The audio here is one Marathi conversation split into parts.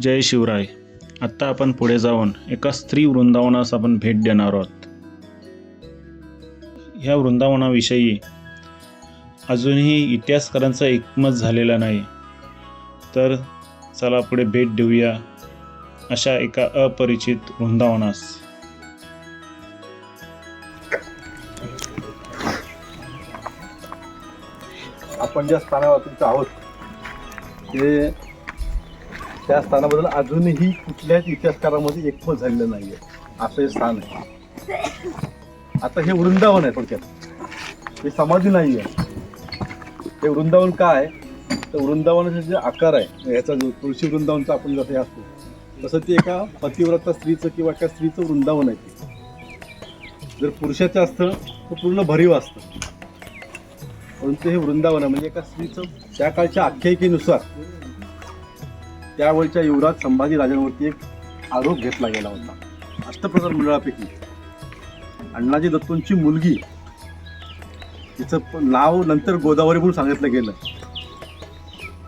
जय शिवराय. आत्ता आपण पुढे जाऊन एका स्त्री वृंदावनास आपण भेट देणार आहोत. ह्या वृंदावनाविषयी अजूनही इतिहासकारांचा एकमत झालेला नाही. तर चला पुढे भेट देऊया अशा एका अपरिचित वृंदावनास. आपण ज्या स्थानावर तुमचं आहोत ते त्या स्थानाबद्दल अजूनही कुठल्याच इतिहासकारामध्ये एकमत झालेलं नाही आहे असं हे स्थान आहे. आता हे वृंदावन आहे थोडक्यात. हे समाधी नाही आहे हे वृंदावन काय तर वृंदावनाचा जे आकार आहे याचा जो तुळशी वृंदावनचा आपण जसं हे असतो तसं ते एका पतिव्रता स्त्रीचं किंवा एका स्त्रीचं वृंदावन आहे ते. जर पुरुषाचं असतं तर पूर्ण भरीव असतं. परंतु हे वृंदावन आहे म्हणजे एका स्त्रीचं त्या काळच्या आख्यायिकेनुसार त्यावेळच्या युवराज संभाजी राजांवरती एक आरोप घेतला गेला होता. अष्टप्रधान मंडळापैकी अण्णाजी दत्तूंची मुलगी तिचं नाव नंतर गोदावरी म्हणून सांगितलं गेलं.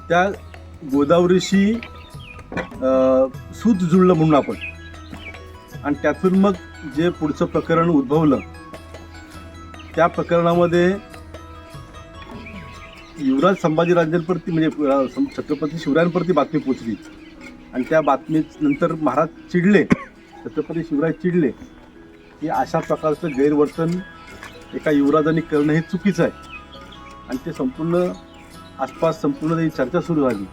त्या गोदावरीशी अं, सूत जुळलं म्हणून आपण. आणि त्यातून मग जे पुढचं प्रकरण उद्भवलं त्या प्रकरणामध्ये युवराज संभाजीराजांवरती म्हणजे छत्रपती शिवरायांवरती बातमी पोचली. आणि त्या बातमीनंतर महाराज चिडले छत्रपती शिवराय चिडले की अशा प्रकारचं गैरवर्तन एका युवराजांनी करणं हे चुकीचं आहे. आणि ते संपूर्ण आसपास संपूर्ण त्याची चर्चा सुरू झाली.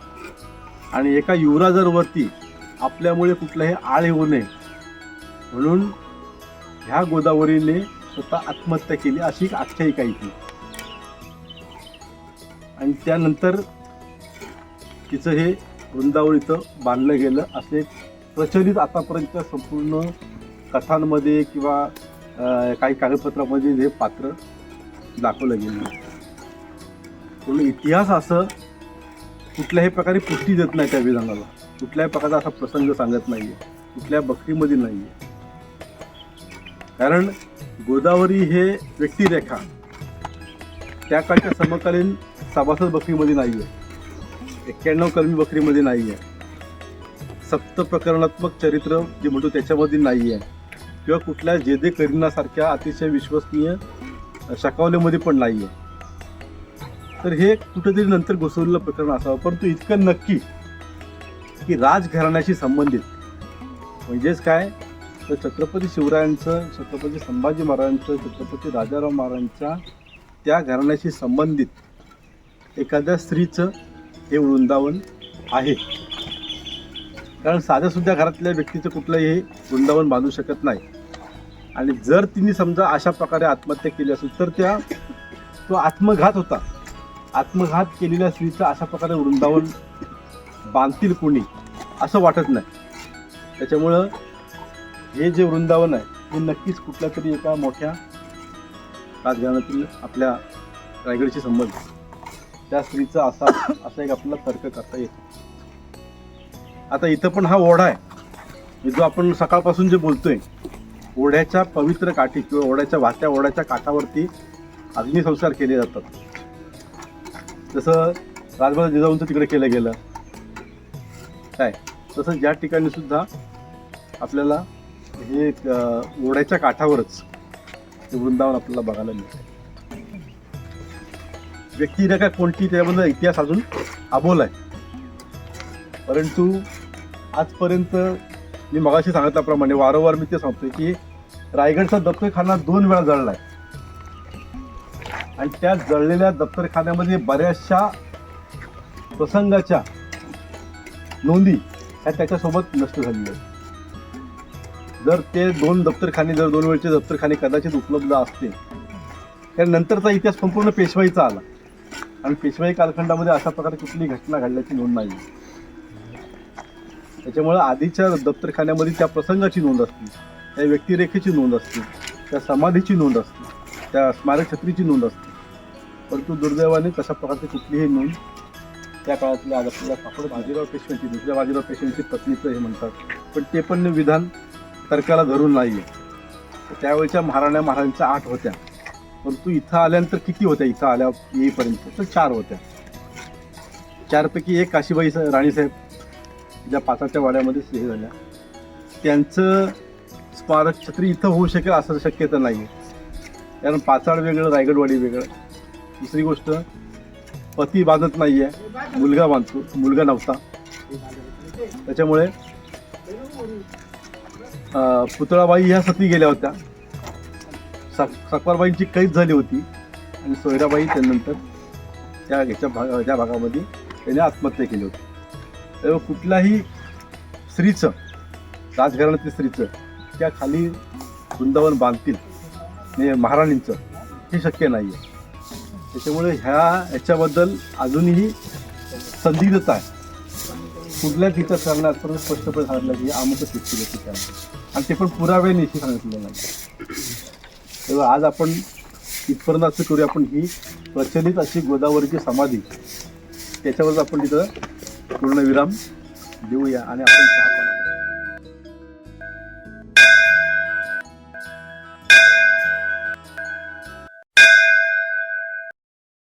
आणि एका युवराजांवरती आपल्यामुळे कुठलाही आळ येऊ नये. म्हणून ह्या गोदावरीने स्वतः आत्महत्या केली अशी एक आख्यायिका इथे आणि त्यानंतर तिचं हे वृंदावळ इथं बांधलं गेलं. असे प्रचलित आतापर्यंत संपूर्ण कथांमध्ये किंवा काही कागदपत्रामध्ये हे पात्र दाखवलं गेलं. म्हणून इतिहास असं कुठल्याही प्रकारे पुष्टी देत नाही त्या विधानाला. कुठल्याही प्रकारचा असा प्रसंग सांगत नाही आहे कुठल्या बकरीमध्ये नाही आहे कारण गोदावरी हे व्यक्तिरेखा त्या काळच्या समकालीन सभासद बकरीमध्ये नाही आहे एक्क्याण्णव कलमी बकरीमध्ये नाही आहे सप्त प्रकरणात्मक चरित्र जे म्हणतो त्याच्यामध्ये नाही आहे किंवा कुठल्या जेदे करीनासारख्या अतिशय विश्वसनीय शकावल्यामध्ये पण नाही आहे तर हे कुठेतरी नंतर घुसवलेलं प्रकरण असावं. परंतु इतकं नक्की की राजघराण्याशी संबंधित. म्हणजेच काय? तर छत्रपती शिवरायांचं छत्रपती संभाजी महाराजांचं छत्रपती राजाराम महाराजांच्या त्या घराण्याशी संबंधित एखाद्या स्त्रीचं हे वृंदावन आहे. कारण साध्यासुद्धा घरातल्या व्यक्तीचं कुठलंही हे वृंदावन बांधू शकत नाही. आणि जर तिने समजा अशा प्रकारे आत्महत्या केली असेल तर त्या तो आत्मघात होता. आत्मघात केलेल्या स्त्रीचं अशा प्रकारे वृंदावन बांधतील कोणी असं वाटत नाही. त्याच्यामुळं हे जे वृंदावन आहे हे नक्कीच कुठल्या तरी एका मोठ्या राजघराण्यातील आपल्या रायगडशी संबंध. त्या स्त्रीचा असा असा एक आपल्याला तर्क करता येतो. आता इथं पण हा ओढा आहे. जो आपण सकाळपासून जे बोलतोय ओढ्याच्या पवित्र काठी किंवा ओढ्याच्या वाहत्या ओढ्याच्या काठावरती अग्निसंस्कार केले जातात. जसं राजमाता जिजाऊंचं तिकडे केलं गेलं. काय? तसं ज्या ठिकाणी सुद्धा आपल्याला हे ओढ्याच्या काठावरच वृंदावन आपल्याला बघायला मिळतं. व्यक्तिरेखा कोणती त्याबद्दल इतिहास अजून अबोल आहे. परंतु आजपर्यंत मी मगाशी सांगितल्याप्रमाणे वारंवार मी ते सांगतोय की रायगडचा दफ्तरखाना दोन वेळा जळला आहे आणि त्या जळलेल्या दफ्तरखान्यामध्ये बऱ्याचशा प्रसंगाच्या नोंदी ह्या त्याच्यासोबत नष्ट झालेल्या आहेत. जर ते दोन दफ्तरखाने जर दोन वेळचे दफ्तरखाने कदाचित उपलब्ध असते तर नंतरचा इतिहास संपूर्ण पेशवाईचा आला. आणि पेशवाई कालखंडामध्ये अशा प्रकारे कुठली घटना घडल्याची नोंद नाही. त्याच्यामुळे आधीच्या दफ्तरखान्यामध्ये त्या प्रसंगाची नोंद असते त्या व्यक्तिरेखेची नोंद असते त्या समाधीची नोंद असते त्या स्मारक छत्रीची नोंद असते परंतु दुर्दैवाने तशा प्रकारची कुठलीही नोंद त्या काळातल्या आज आपल्याला सापडत बाजीराव पेशव्यांची दुसऱ्या बाजीराव पेशव्यांची पत्नीचं हे म्हणतात. पण ते पण विधान तर्काला धरून नाही आहे त्यावेळच्या महाराण्या महाराजांच्या आठ होत्या. परंतु इथं आल्यानंतर किती होत्या? इथं आल्या येईपर्यंत तर चार होत्या. चारपैकी एक काशीबाई सा- राणीसाहेब ज्या पाचाच्या वाड्यामध्ये हे झाल्या. त्यांचं स्मारक छत्री इथं होऊ शकेल असं शक्यता नाही आहे कारण पाचाड वेगळं रायगडवाडी वेगळं. दुसरी गोष्ट पती बांधत नाही आहे मुलगा बांधतो मुलगा नव्हता. त्याच्यामुळे पुतळाबाई ह्या सती गेल्या होत्या. सक सकवारबाईंची कैद झाली होती. आणि सोयराबाई त्यानंतर त्या ह्याच्या भाग त्या भागामध्ये त्याने आत्महत्या केली होती. तेव्हा कुठल्याही स्त्रीचं राजघराण्यातील स्त्रीचं त्या खाली वृंदावन बांधतील म्हणजे महाराणींचं हे शक्य नाही आहे त्याच्यामुळे ह्या याच्याबद्दल अजूनही संदिग्धता आहे. कुठल्या तिथं चालणार तर स्पष्टपणे सांगितलं की आमचं व्यक्ती ठिकाण आणि ते पण पुराव्यानिशी सांगितलेलं नाही. तेव्हा आज आपण इथपर्यंत असं करूया आपण ही प्रचलित अशी गोदावरीची समाधी त्याच्यावरच आपण तिथं पूर्ण विराम देऊया आणि आपण